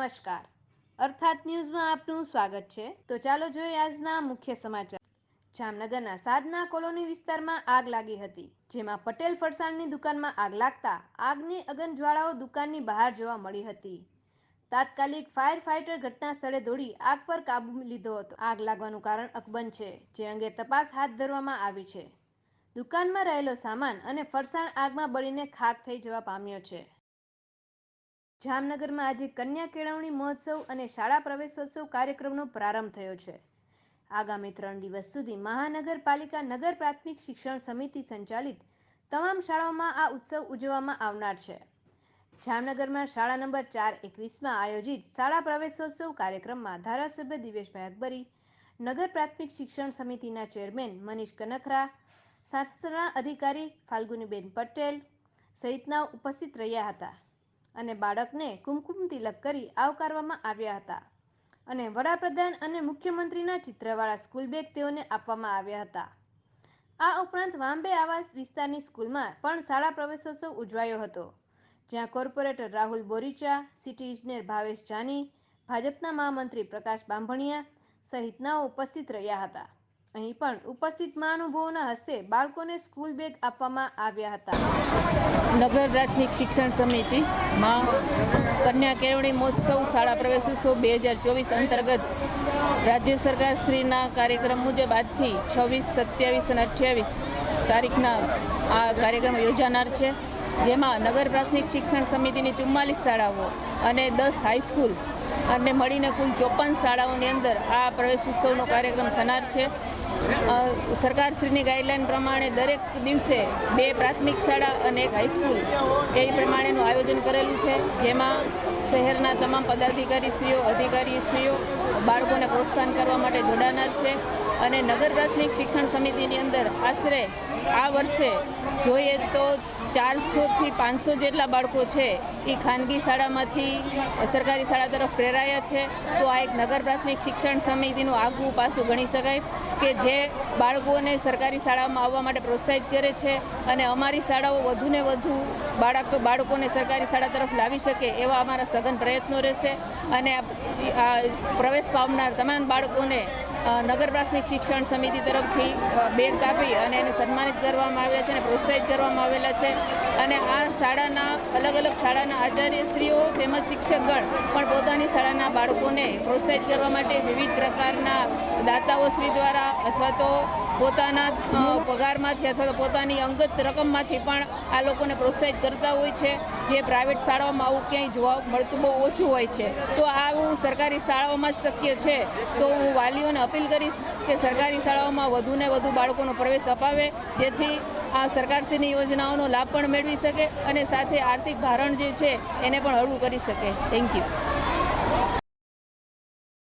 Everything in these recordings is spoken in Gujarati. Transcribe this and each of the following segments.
નમસ્કાર. અર્થાત ન્યૂઝમાં આપનું સ્વાગત છે. તો ચાલો જોઈએ આજના મુખ્ય સમાચાર. જામનગરના સાધના કોલોની વિસ્તારમાં આગ લાગી હતી, જેમાં પટેલ ફરસાણની દુકાનમાં આગ લાગતા આગની અગન જ્વાળાઓ દુકાનની બહાર જોવા મળી હતી. તાત્કાલિક ફાયર ફાઇટર ઘટના સ્થળે દોડી આગ પર કાબુ લીધો હતો. આગ લાગવાનું કારણ અકબંધ છે, જે અંગે તપાસ હાથ ધરવામાં આવી છે. દુકાનમાં રહેલો સામાન અને ફરસાણ આગમાં બળીને ખાક થઈ જવા પામ્યો છે. જામનગરમાં આજે કન્યા કેળવણી મહોત્સવ અને શાળા પ્રવેશોત્સવ કાર્યક્રમનો પ્રારંભ થયો છે. આગામી ત્રણ દિવસ સુધી મહાનગરપાલિકા નગર પ્રાથમિક શિક્ષણ સમિતિ સંચાલિત તમામ શાળાઓમાં આ ઉત્સવ ઉજવવામાં આવનાર છે. જામનગરમાં શાળા નંબર ચાર એકવીસમાં આયોજિત શાળા પ્રવેશોત્સવ કાર્યક્રમમાં ધારાસભ્ય દિવેશભાઈ અકબરી, નગર પ્રાથમિક શિક્ષણ સમિતિના ચેરમેન મનીષ કનખરા, શાસ્ત્રના અધિકારી ફાલ્ગુનીબેન પટેલ સહિતના ઉપસ્થિત રહ્યા હતા. અને બાળકને કુમકુમ તિલક કરી આવકારવામાં આવ્યા હતા. અને વડાપ્રધાન અને મુખ્યમંત્રીના ચિત્રવાળા સ્કૂલ બેગ તેઓને આપવામાં આવ્યા હતા. આ ઉપરાંત વાંબે આવાસ વિસ્તારની સ્કૂલમાં પણ શાળા પ્રવેશોત્સવ ઉજવાયો હતો, જ્યાં કોર્પોરેટર રાહુલ બોરીચા, સિટી ઇજનેર ભાવેશ જાની, ભાજપના મહામંત્રી પ્રકાશ બાંભણિયા સહિતનાઓ ઉપસ્થિત રહ્યા હતા. અહીં પણ ઉપસ્થિત મહાનુભાવોના હસ્તે બાળકોને સ્કૂલ બેગ આપવામાં આવ્યા હતા. નગર પ્રાથમિક શિક્ષણ સમિતિમાં કન્યા કેળવણી મહોત્સવ શાળા પ્રવેશ ઉત્સવ બે હજાર ચોવીસ અંતર્ગત રાજ્ય સરકાર શ્રીના કાર્યક્રમ મુજબ આજથી છવ્વીસ, સત્યાવીસ અને અઠ્યાવીસ તારીખના આ કાર્યક્રમ યોજાનાર છે, જેમાં નગર પ્રાથમિક શિક્ષણ સમિતિની ચુમ્માલીસ શાળાઓ અને દસ હાઈસ્કૂલ અને મળીને કુલ ચોપન શાળાઓની અંદર આ પ્રવેશ ઉત્સવનો કાર્યક્રમ થનાર છે. સરકારશ્રીની ગાઈડલાઈન પ્રમાણે દરેક દિવસે બે પ્રાથમિક શાળા અને એક હાઈસ્કૂલ એ પ્રમાણેનું આયોજન કરેલું છે. જેમાં શહેરના તમામ પદાધિકારીશ્રીઓ, અધિકારીશ્રીઓ, બાળકોને પ્રોત્સાહન કરવા માટે જોડાનાર છે અને નગર પ્રાથમિક શિક્ષણ સમિતિની અંદર આશરે આ વર્ષે જોઈએ તો ચારસોથી પાંચસો જેટલા બાળકો છે એ ખાનગી શાળામાંથી સરકારી શાળા તરફ પ્રેરાયા છે. તો આ એક નગર પ્રાથમિક શિક્ષણ સમિતિનું આગવું પાસું ગણી શકાય કે જે બાળકોને સરકારી શાળામાં આવવા માટે પ્રોત્સાહિત કરે છે અને અમારી શાળાઓ વધુને વધુ બાળક, બાળકોને સરકારી શાળા તરફ લાવી શકે એવા અમારા સઘન પ્રયત્નો રહેશે. અને આ પ્રવેશ પામનાર તમામ બાળકોને નગર પ્રાથમિક શિક્ષણ સમિતિ તરફથી બેગ કાપી અને એને સન્માનિત કરવામાં આવ્યા છે અને પ્રોત્સાહિત કરવામાં આવેલા છે. અને આ શાળાના, અલગ અલગ શાળાના આચાર્યશ્રીઓ તેમજ શિક્ષકગણ પણ પોતાની શાળાના બાળકોને પ્રોત્સાહિત કરવા માટે વિવિધ પ્રકારના દાતાઓશ્રી દ્વારા અથવા તો પોતાના પગારમાંથી અથવા તો પોતાની અંગત રકમમાંથી પણ આ લોકોને પ્રોત્સાહિત કરતા હોય છે. જે પ્રાઇવેટ શાળાઓમાં આવું ક્યાંય જોવા મળતું બહુ ઓછું હોય છે. તો આવું સરકારી શાળાઓમાં જ શક્ય છે. તો હું વાલીઓને અપીલ કરીશ કે સરકારી શાળાઓમાં વધુને વધુ બાળકોનો પ્રવેશ અપાવે, જેથી આ સરકારશ્રીની યોજનાઓનો લાભ પણ મેળવી શકે અને સાથે આર્થિક ભારણ જે છે, એને પણ હળવું કરી શકે. થેન્ક યુ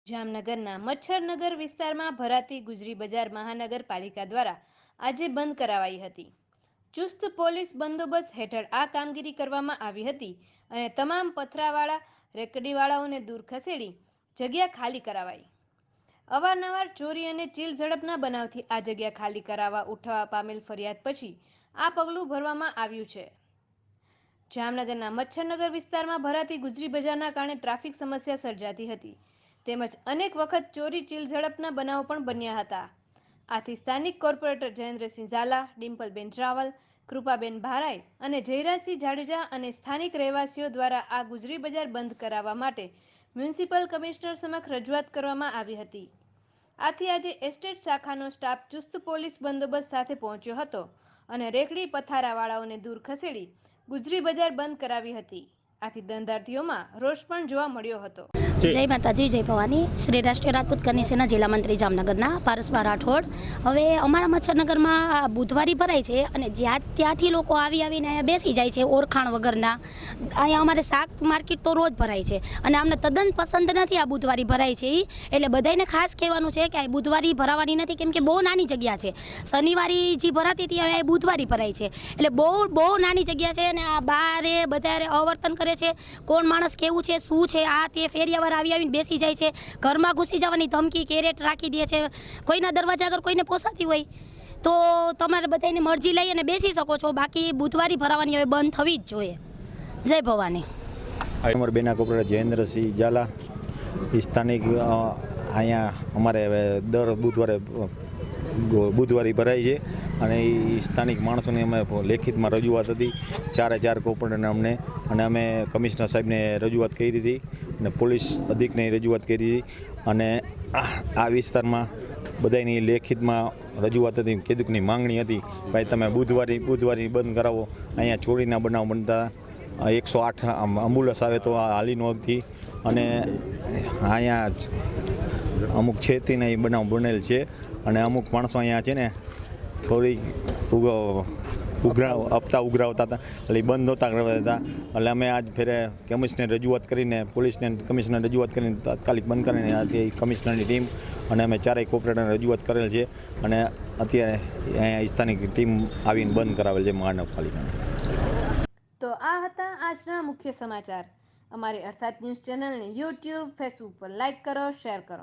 જામનગરના મચ્છરનગર વિસ્તારમાં ભરાતી ગુજરી બજાર મહાનગરપાલિકા દ્વારા આજે બંધ કરાવાઈ હતી. ચુસ્ત પોલીસ બંદોબસ્ત હેઠળ આ કામગીરી કરવામાં આવી હતી અને તમામ પથરાવાળા, રેકડીવાળાઓને દૂર ખસેડી જગ્યા ખાલી કરાવાઈ. અવારનવાર ચોરી અને ચીલ ઝડપના બનાવથી આ જગ્યા ખાલી કરાવવા, ઉઠાવવા પામેલ ફરિયાદ પછી આ પગલું ભરવામાં આવ્યું છે. જામનગરના મચ્છરનગર વિસ્તારમાં ભરાતી ગુજરી બજારના કારણે ટ્રાફિક સમસ્યા સર્જાતી હતી. તેમજ અનેક વખત ચોરી, ચીલ, ઝડપના બનાવો પણ બન્યા હતા. આથી સ્થાનિક કોર્પોરેટર જયેન્દ્રસિંહ ઝાલા, ડિમ્પલબેન રાવલ, કૃપાબેન ભારાઈ અને જયરાજસિંહ જાડેજા અને સ્થાનિક રહેવાસીઓ દ્વારા આ ગુજરી બજાર બંધ કરાવવા માટે મ્યુનિસિપલ કમિશનર સમક્ષ રજૂઆત કરવામાં આવી હતી. આથી આજે એસ્ટેટ શાખાનો સ્ટાફ ચુસ્ત પોલીસ બંદોબસ્ત સાથે પહોંચ્યો હતો અને રેકડી પથારાવાળાઓને દૂર ખસેડી ગુજરી બજાર બંધ કરાવી હતી. આથી ધંધાર્થીઓમાં રોષ પણ જોવા મળ્યો હતો. જય માતાજી, જય ભવાની. શ્રી રાષ્ટ્રીય રાજપૂત કરની સેના જિલ્લા મંત્રી જામનગરના પારસભા રાઠોડ હવે અમારા મચ્છરનગરમાં બુધવારી ભરાય છે અને જ્યાં ત્યાંથી લોકો આવી આવીને અહીંયા બેસી જાય છે ઓળખાણ વગરના. અહીંયા અમારે શાક માર્કેટ તો રોજ ભરાય છે અને અમને તદ્દન પસંદ નથી આ બુધવારી ભરાય છે એટલે બધાને ખાસ કહેવાનું છે કે આ બુધવારી ભરાવાની નથી કેમ કે બહુ નાની જગ્યા છે. શનિવારી જે ભરાતી હતી હવે આ બુધવારી ભરાય છે. એટલે બહુ બહુ નાની જગ્યા છે અને આ બારે બધા અવર્તન કરે છે. કોણ માણસ કેવું છે, શું છે, આ તે ફેરિયાવાર આવી આવીને બેસી જાય છે, ઘરમાં ઘૂસી જવાની ધમકી, કેરેટ રાખી દે છે, કોઈના દરવાજા આગળ કોઈને પોસાતી હોય, તો તમારે બધાની મરજી લઈ અને બેસી શકો છો. બાકી બુધવારી ભરાવાની હવે બંધ થવી જ જોઈએ. જય ભવાની. અમર બેના કોપરા જયેન્દ્રસિંહ ઝાલા. સ્થાનિક અહીંયા અમારે હવે દર બુધવારે બુધવારે ભરાય છે. અને એ સ્થાનિક માણસોની અમે લેખિતમાં રજૂઆત હતી, ચારે ચાર કોપરેટરને અમને. અને અમે કમિશનર સાહેબને રજૂઆત કરી હતી અને પોલીસ અધિકને રજૂઆત કરી હતી અને આ વિસ્તારમાં બધાની લેખિતમાં રજૂઆત હતી કેદુકની માંગણી હતી, ભાઈ, તમે બુધવારે બુધવારે બંધ કરાવો, અહીંયા ચોરીના બનાવ બનતા. એકસો આઠ એમ્બ્યુલન્સ આવે તો હાલી નોંધથી અને અહીંયા અમુક છેતીના એ બનાવ બનેલ છે. અને અમુક માણસો અહીંયા છે ને થોડી ઉગ ઉઘરા હપ્તા ઉઘરાવતા હતા. એટલે બંધ નહોતા કરતા હતા એટલે અમે આજ ફેરે કમિશનર રજૂઆત કરીને, પોલીસને કમિશનર રજૂઆત કરીને તાત્કાલિક બંધ કરીને આથી કમિશનરની ટીમ અને અમે ચારેય કોર્પોરેટરને રજૂઆત કરેલ છે. અને અત્યારે અહીંયા સ્થાનિક ટીમ આવીને બંધ કરાવેલ છે મહાનગરપાલિકાને. તો આ હતા આજના મુખ્ય સમાચાર. અમારી અર્થાત ન્યૂઝ ચેનલને યુટ્યુબ, ફેસબુક પર લાઇક કરો, શેર કરો.